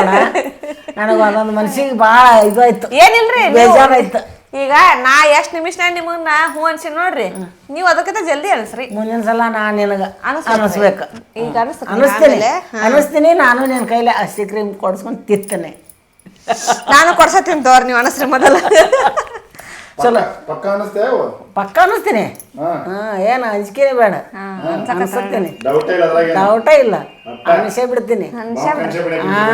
ನನಗೆ ಒಂದೊಂದು ಮನ್ಸಿಗೆ ಭಾಳ ಇದಾಯ್ತು ಏನಿಲ್ರಿ ನೀವು- ಬೇಜಾರಾಯ್ತು ಈಗ ನಾ ಎಷ್ಟ್ ನಿಮಿಷನಾಗ ನಿಮಗ್ ನಾ ಹೂ ಅನ್ಸಿ ನೋಡ್ರಿ. ನೀವು ಅದಕ್ಕಿಂತ ಜಲ್ದಿ ಅನ್ಸ್ರಿ. ಮುಂದಿನ ಸಲ ನಾನು ನಿನಗೆ ಅನಿಸ್ಬೇಕು. ಈಗ ಅನಿಸ್ತೀನಿ. ಅನಿಸ್ತೀನಿ ನಾನು ನಿನ್ನ ಕೈಲಿ ಹಸಿ ಕ್ರೀಮ್ ಕೊಡ್ಸ್ಕೊಂಡು ತಿತ್ತನೆ ನಾನು ಕೊಡ್ಸತ್ತೀನಿ ತೋರ್ ನೀವು ಅನಸ್ರಿ ಮೊದಲ. ಚಲೋ. ಪಕ್ಕ ಅನಿಸ್ತೇವ ಪಕ್ಕ ಅನಿಸ್ತೀನಿ. ಏನು ಅಂಜಿಕೆನೇ ಬೇಡ. ಅನಿಸ್ತೀನಿ. ಡೌಟೇ ಇಲ್ಲ ಅದ್ರಾಗ ಡೌಟ ಇಲ್ಲ. ಅನಿಸೇ ಬಿಡ್ತೀನಿ. ಹಾ.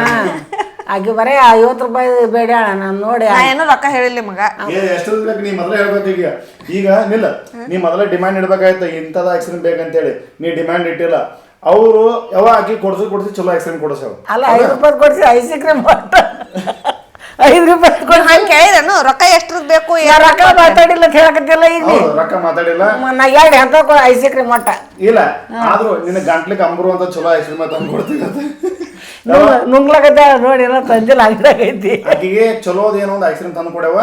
ಆಕೆ ಬರೇ ಐವತ್ತು ರೂಪಾಯಿ ಬೇಡ ನಾನು ನೋಡಿ ನಾ ಏನೋ ರೊಕ್ಕ ಹೇಳಿಲ್ಲ ಮಗ ಏ ಎಷ್ಟು ಬೇಕು ನೀ ಮೊದಲೇ ಹೇಳ್ಬೇಕು ಈಗ? ಈಗ ನಿಲ್ಲ ನೀ ಮೊದಲೇ ಡಿಮ್ಯಾಂಡ್ ಇಡ್ಬೇಕಾಯ್ತು ಇಂಥದ ಆಕ್ಸಿಡೆಂಟ್ ಬೇಕಂತೇಳಿ. ನೀ ಡಿಮ್ಯಾಂಡ್ ಇಟ್ಟಿಲ್ಲ. ಅವರು ಯಾವ ಆಕಿ ಕೊಡ್ಸಿ ಕೊಡ್ಸಿ ಚಲೋ ಆಕ್ಸಿಡೆಂಟ್ ಕೊಡಿಸ್ಯಾವ ಅಲ್ಲ ಐದು ರೂಪಾಯಿ ಕೊಡ್ಸಿ ಐಸ್ ಕ್ರೀಮ್ ಐದು ರೂಪಾಯಿ ಹಂಗೆ ಕೇಳಿದನು ರೊಕ್ಕ ಎಷ್ಟ್ರದ್ ಬೇಕು ನಾ ರೊಕ್ಕ ಮಾತಾಡಿಲ್ಲ ಅಂತ ಹೇಳಕತ್ತಿಲ್ಲ ಈಗ ನೀ ಹೌದು ರೊಕ್ಕ ಮಾತಾಡಿಲ್ಲ. ಮ- ನಾ ಎರಡು ಎಂತ ಐಸ್ ಕ್ರೀಮ್ ಮಟ್ಟ. ಇಲ್ಲ ಆದ್ರೂ ನಿನ್ನ ಗಂಟ್ಲಿಗೆ ಅಂಬ್ರು ಅಂತ ಚಲೋ ಐಸ್ಕ್ರೀಮ್ ತಂದು ಕೊಡ್ತೀವಿ ನುಂಗ್ಲಕತ್ತ ನೋಡಿ ಏನೋ ತಂದಿಲ್ಲ ಅಂಗಡಿಯಾಗ ಐತಿ ಆಕಿಗೆ ಚಲೋದೇನೋ ಏನೋ ಐಸ್ ಕ್ರೀಮ್ ತಂದು ಕೊಡ್ಯಾವ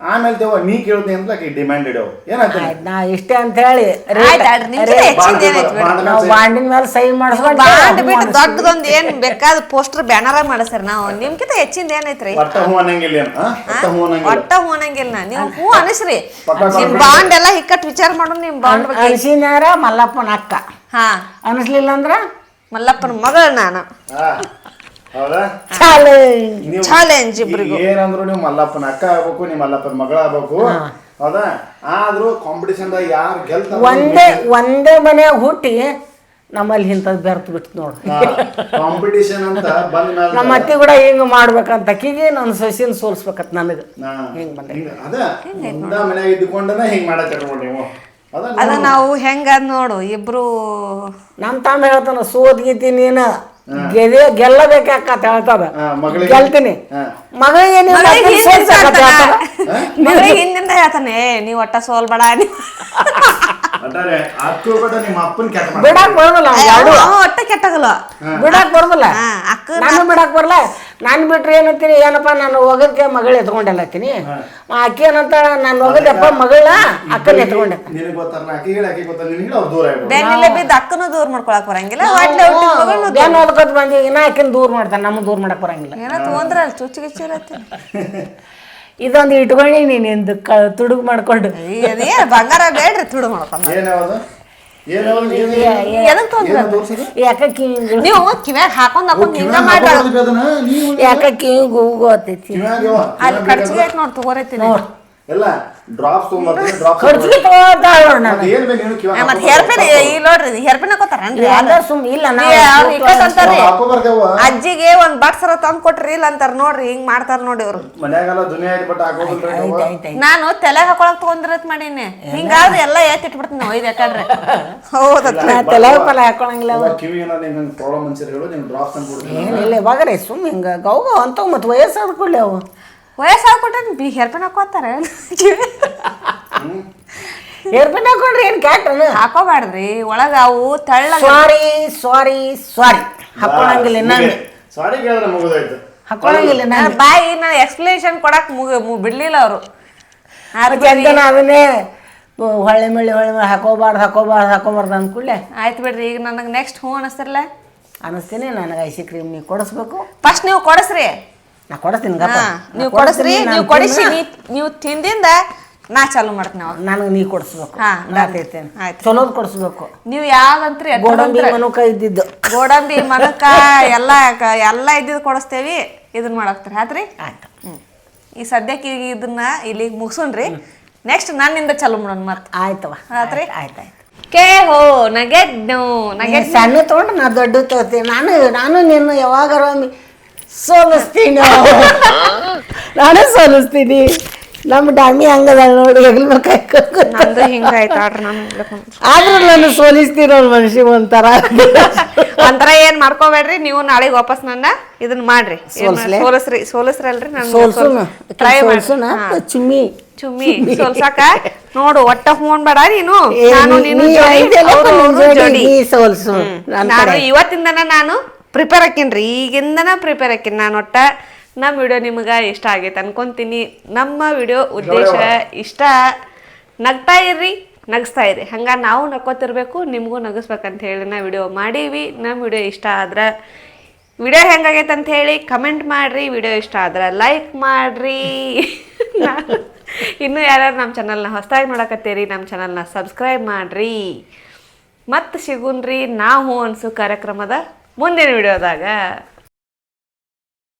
ಆಮೇಲೆ ದೇವ ನೀ ಕೇಳ್ದೆ ಅಂತ ಆಕಿ ಡಿಮ್ಯಾಂಡ್ ಇಡ್ಯಾವ ಏನಾಯ್ತು? ಆಯ್ತ್ ನಾ ಇಷ್ಟೇ ಅಂತ ಹೇಳಿ. ಬಾಂಡಿನ ಮೇಲೆ ಸೈನ್ ಮಾಡಿಸ್ಕೊಂಡು ಬಾಂಡ್ ಬಿಟ್ಟು ದೊಡ್ಡದೊಂದ್ ಏನ್ ಬೇಕಾದ ಪೋಸ್ಟರ್ ಬ್ಯಾನರ್ ಮಾಡಿಸ್ರಿ ನಾವು. ನಿಮ್ಕಿಂತ ಹೆಚ್ಚಿಂದ ಏನೈತ್ರಿ ಒಟ್ಟ ಹೂ ಅನ್ನಂಗಿಲ್ಲ? ಒಟ್ಟ ಹೂ ಅನ್ನಂಗಿಲ್ಲ. ನೀವು ಹೂ ಅನಿಸ್ರಿ. ನಿಮ್ ಬಾಂಡ್ ಎಲ್ಲ ಹಿಕ್ಕಟ್ ವಿಚಾರ ಮಾಡೋದು ನಿಮ್ ಬಾಂಡ್ ಬಗ್ಗೆ. ಅನ್ಸಿನ್ಯಾರ ಮಲ್ಲಪ್ಪನ ಅಕ್ಕ. ಹಾ. ಅನಿಸ್ಲಿಲ್ಲ ಅಂದ್ರ? ಮಲ್ಲಪ್ಪನ ಮಗಳ ನಾನು. ಹಾ. ಹೌದಾ? ಚಾಲೆಂಜ್ ಚಾಲೆಂಜ್ ಇಬ್ರಿಗೂ. ಏನಂದ್ರು ನೀವು ಮಲ್ಲಪ್ಪನ ಅಕ್ಕ ಆಗ್ಬೇಕು ನಿಮ್ಮ ಮಲ್ಲಪ್ಪನ ಮಗಳ ಆಗ್ಬೇಕು. ಹೌದಾ? ಆದ್ರೂ ಕಾಂಪಿಟಿಷನ್ ದಾಗ ಯಾರು ಗೆಲ್ತಾರ ಒಂದೇ ಒಂದೇ ಮನ್ಯಾಗ ಹುಟ್ಟಿ ನಮ್ಮಲ್ಲಿ ಇಂಥದ್ದು ಬೆರ್ತು ಬಿಟ್ಟು ನೋಡು. ಕಾಂಪಿಟಿಷನ್ ಅಂತ ಬಂದ ಮೇಲೆ ನಮ್ಮ ಅತ್ತಿ ಕೂಡ ಹಿಂಗೆ ಮಾಡ್ಬೇಕಂತ ಅಕ್ಕಿಗೆ ನನ್ನ ಸಸಿನ ಸೋಲ್ಸ್ಬೇಕಂತ ನನಗೆ. ಹಿಂಗ್ ಬಂದೆ. ಅದ ಮನ್ಯಾಗ ಇದ್ದುಕೊಂಡನ ಹಿಂಗ್ ಮಾಡತ್ತೀರ ನೋಡಿ ನೀವು. ಅದ ನಾವು ಹೆಂಗ ನೋಡು ಇಬ್ರು ನಮ್ಮ ತಮ್ಮ ಹೇಳ್ತಾನ ಸೋದ್ಗಿತಿ ಗೀತಿ ನೀನು. ಗೆದೆ ಗೆಲ್ಲಬೇಕಾಕತ್ ಹೇಳ್ತಾರ. ಗೆಲ್ತೀನಿ. ಮಗ ಮಗಳಿಗೆ ಮಗಳಿಗೆ ಹಿಂದಿಂದ ಹೇಳ್ತಾನೆ. "ಏ, ನೀ ಒಟ್ಟ ಸೋಲ್ಬೇಡ ನೀ ಅಟ್ಟಾರೆ ಅಕ್ಕೂ ಕೂಡ ನಿಮ್ಮ ಅಪ್ಪನ ಕೆಟ್ಟ ಮಾತು. ಬಿಡಾಕ್ ಬರೋದಿಲ್ಲ ಅವ್ನ್ ಎರಡು. ಒಟ್ಟ ಕೆಟ್ಟಗಲ್ಲ. ಬಿಡಾಕ್ ಬರೋದಿಲ್ಲ. ನಾನು ಬಿಡಾಕ್ ಬರಲ್ಲ. ನಾನು ಬಿಟ್ರೆ ಏನಂತೀನಿ ಏನಪ್ಪ ನಾನು ಹೋಗೋದಕ್ಕೆ ಮಗಳು ಎತ್ಕೊಂಡಲ್ಲತ್ತೀನಿ ಅಕ್ಕಿ ಏನಂತ ನಾನು ಹೋಗೋದಪ್ಪ ಮಗಳ ಅಕ್ಕನ ಎತ್ಕೊಂಡೆ ನಿನಗ್ ಗೊತ್ತಾರ ಅಕ್ಕಿಗಳ ಅಕ್ಕಿ ಗೊತ್ತಾರ ನಿನಗೆ ಅವ್ರು ದೂರ ಆಗ್ಬಿಡು ಬೆನ್ನಿಲೆ ಬಿದ್ದು ಅಕ್ಕನೂ ದೂರ ಮಾಡ್ಕೊಳಕ್ ಬರಂಗಿಲ್ಲ ಹೊಟ್ಲೆ ಹುಟ್ಟಿದ ಮಗಳನ್ನೂ ಬೇನ್ ಓದ್ಕೊತ ಬಂದಿ ಇನ್ನ ಆಕಿನ ದೂರ ಮಾಡ್ತಾನೆ ನಮ್ಮ ದೂರ ಮಾಡಕ್ ಬರಂಗಿಲ್ಲ. ಏನೋ ಚುಚ್ಚು ಇದೊಂದು ಇಟ್ಕೊಂಡಿ ನೀನು ಇಂದು ಕ ತುಡುಗು ಮಾಡ್ಕೊಂಡು. ಬಂಗಾರ ಬೇಡ್ರಿ ತುಡು ಮಾಡ್ಕೊಂಡು. ಎದಕ್ ತೊಂದ್ರೆ ಯಾಕ ನೀವು ಕಿವ್ಯಾಗ ಹಾಕೊಂಡ್ ಹಾಕೊಂಡ್ ಹಿಂಗ ಮಾಡ್ಬೇಡ. ಯಾಕ ಹೂಗು ಆತೈತಿ ಅಲ್ಲಿ ಖರ್ಚಿಗೆ ನೋಡಿ ನೋಡ್ ತಗೋರೈತೀನಿ ಎಲ್ಲ ಡ್ರಾಪ್ಸ್ ತೊಗೊಂಬರ್ತೀನಿ ಡ್ರಾಪ್ಸ್ ಖರ್ಚಿಗೆ ತಗೋತಾಳ ನಾನು ಏನ್ ಬೇಕು ನೀನು ಕಿವಾಗ ಮತ್ ಹೇರ್ಪಿನ್ ಇಲ್ಲಿ ನೋಡ್ರಿ ಹಾಕೋತಾರನ್ರಿ ಅಜ್ಜಿಗೆ ಒಂದ್ ಬಟ್ಸರ ತಂದ್ ಕೊಟ್ರಿ ಇಲ್ಲ ಅಂತಾರ ನೋಡ್ರಿ ಹಿಂಗ್ ಮಾಡ್ತಾರ ನೋಡಿ ಆಯ್ತ್. ನಾನು ತಲೆ ಹಾಕೊಳಕ್ ತಗೊಂಡಿರತ್ ಮಾಡೀನಿ. ಹಿಂಗಾದ್ರೆ ಎಲ್ಲ ಏತ್ ಇಟ್ಬಿಡ್ತೀನಿ ಒಯ್ದು ಯಾಕಂದ್ರೆ ಇವಾಗರೆ ಸುಮ್ ಹಿಂಗ ಗೌಗ ಅಂತ ಮತ್ತೆ ವಯಸ್ಸಾದ ಕೂಡಲೇ ಅವು ವಯಸ್ಸಾಗ ಕೊಟ್ರೆ ಬಿ ಹೇರ್ಪಿನ್ ಹಾಕೋತಾರ. ಏರ್ಪಿನ್ ಹಾಕೊಂಡ್ರಿ ಏನು ಕ್ಯಾಟ್ರನ ಹಾಕೋಬಾರ್ದ್ರಿ. ಒಳಗ ಅವು ತಳ್ಳ ಸಾರಿ ಸಾರಿ ಸಾರಿ ಹಾಕೊಳಂಗಿಲ್ಲ ನಾನು ಸಾರಿ ಕೇಳಿದ್ರೆ ಮುಗಿದೋಯ್ತು. ಹಾಕೊಳಂಗಿಲ್ಲ ನಾನು ಬಾಯಿ ನಾನು ಎಕ್ಸ್ಪ್ಲನೇಷನ್ ಕೊಡಕ್ಕೆ ಮುಗ ಬಿಡ್ಲಿಲ್ಲ ಅವರು. ಚಂದನ ಅದನ್ನೇ ಹೊಳೆ ಮಳ್ಳಿ ಹೊಳೆ ಮಳ್ಳಿ ಹಾಕೋಬಾರ್ದು ಹಾಕೋಬಾರ್ದು ಹಾಕೋಬಾರ್ದು ಅಂದ್ಕೂಡ್ಲೆ ಆಯ್ತು ಬಿಡ್ರಿ ಈಗ ನನಗೆ ನೆಕ್ಸ್ಟ್ ಹ್ಞೂ ಅನಿಸ್ತಿರಲ್ಲ ಅನಿಸ್ತೀನಿ ನನಗೆ ಐಸಿ ಕ್ರೀಮ್ ನೀವು ಕೊಡಿಸ್ಬೇಕು. ಫಸ್ಟ್ ನೀವು ಕೊಡಸ್ರಿ. ನಾ ಕೊಡಿಸ್ತೀನಿ ಗಪ್ಪ. ಹಾ ನೀವು ಕೊಡಸ್ರಿ ನೀವು ಕೊಡಿಸಿ ನೀ- ನೀವು ತಿಂದಿಂದ ನಾ ಚಾಲು ಮಾಡ್ತೀನಿ ಅವಾಗ. ನನಗೆ ನೀ ಕೊಡಿಸ್ಬೇಕು. ಹಾ, ನಾ. ತೈತೇನೆ. ಆಯ್ತು. ಚಲೋದ್ ಕೊಡಿಸ್ಬೇಕು. ನೀವು ಯಾವ್ದಂತ್ರಿ ಗೋಡಂಬಿ ಮನುಕ ಇದ್ದಿದ್ದು. ಗೋಡಂಬಿ ಮನಕ ಎಲ್ಲ ಕ- ಎಲ್ಲ ಇದ್ದಿದ್ದು ಕೊಡಿಸ್ತೇವಿ ಇದನ್ನ ಮಾಡಾಕ್ತಾರೆ. ಆತ್ರಿ? ಆಯ್ತು. ಹ್ಮ್. ಈ ಸದ್ಯಕ್ಕೆ ಈಗ ಇದನ್ನ ಇಲ್ಲಿ ಮುಗಿಸೋಣ್ರಿ ನೆಕ್ಸ್ಟ್ ನನ್ನಿಂದ ಚಾಲು ಮಾಡೋಣ ಮತ್ತೆ ಆಯ್ತವ ಆತ್ರಿ? ಆಯ್ತು ಆಯ್ತು ಕೇ ಹೋ ನಗೆ ನಗೆ ನೀನ್ ಸಣ್ಣ ತಗೊಂಡು ನಾ ದೊಡ್ಡ ತಗೋತೀನಿ. ನಾನು ನಾನು ನಿನ್ನ ಯಾವಾಗಾರ ಒಮ್ಮೆ ಸೋಲಿಸ್ತೀನಿ ನಾನೇ ಸೋಲಿಸ್ತೀನಿ ನಮ್ಮ ಡಾಮಿ ಹಂಗದ ನೋಡಿ ಹೆಗ್ಲ್ಬೇಕು ನಂದು ಹಿಂಗಾಯ್ತು ಆಡ್ರಿ ನಾನು ಆದ್ರೂ ನಾನು ಸೋಲಿಸ್ತೀನಿ ಅವ್ರ ಮನುಷ್ಯ ಒಂಥರ ಒಂಥರ ಏನ್ ಮಾಡ್ಕೋಬೇಡ್ರಿ ನೀವು ನಾಳೆಗೆ ವಾಪಸ್ ನನ್ನ ಇದನ್ನ ಮಾಡ್ರಿ ಏನ್ ಮಾಡ್- ಸೋಲ್ಸ್ಲೆ? ಸೋಲಸ್ರಿ ಸೋಲಸ್ರಲ್ರಿ ನಾನು ಸೋಲ್ಸುನ ಟ್ರೈ ಸೋಲ್ಸುನ ಚುಮ್ಮಿ ಚುಮ್ಮಿ ಸೋಲ್ಸಾಕ ನೋಡು ಒಟ್ಟ ಹೂನ್ ಬೇಡ ನೀನು ಏ, ನಾನು ನೀ- ನೀನು ನೀ ಜೋಡಿ, ಐದೆಲ್ಲ ಅವ್ರು ನಿನ್ ಅವ್ರು ಜೋಡಿ, ಜೋಡಿ. ನೀ ಸೋಲ್ಸು ಹ್ಮ್. ನನ್ ನಾನು ಕಡೆ. ಇವತ್ತಿಂದನ ನಾನು ಪ್ರಿಪೇರ್ ಹಾಕಿನ್ರಿ. ಈಗಿಂದನ ಪ್ರಿಪೇರ್ ಹಾಕಿನ್. ನಾನು ಒಟ್ಟ ನಮ್ಮ ವಿಡಿಯೋ ನಿಮ್ಗೆ ಇಷ್ಟ ಆಗೈತೆ ಅನ್ಕೊಂತೀನಿ. ನಮ್ಮ ವಿಡಿಯೋ ಉದ್ದೇಶ ಇಷ್ಟ. ನಗ್ತಾ ಇರ್ರಿ ನಗಿಸ್ತಾ ಇರಿ. ಹಂಗ ನಾವು ನಕ್ಕೋತಿರ್ಬೇಕು ನಿಮಗೂ ನಗಿಸ್ಬೇಕಂತ ಹೇಳಿ ನಾ ವಿಡಿಯೋ ಮಾಡೀವಿ. ನಮ್ಮ ವಿಡಿಯೋ ಇಷ್ಟ ಆದ್ರೆ ವಿಡಿಯೋ ಹೆಂಗಾಗೈತೆ ಅಂತ ಹೇಳಿ ಕಮೆಂಟ್ ಮಾಡ್ರಿ. ವಿಡಿಯೋ ಇಷ್ಟ ಆದ್ರೆ ಲೈಕ್ ಮಾಡ್ರಿ. ನಾನು- ಇನ್ನು ಯಾರ್ಯಾರು ನಮ್ಮ ಚಾನಲ್ನ ಹೊಸದಾಗಿ ನೋಡಕತ್ತೀರಿ ನಮ್ಮ ಚಾನಲ್ನ ಸಬ್ಸ್ಕ್ರೈಬ್ ಮಾಡ್ರಿ. ಮತ್ತೆ ಸಿಗುನ್ರಿ. ನಾವು ಅನ್ಸು ಕಾರ್ಯಕ್ರಮದ ಮುಂದಿನ ವಿಡಿಯೋದಾಗ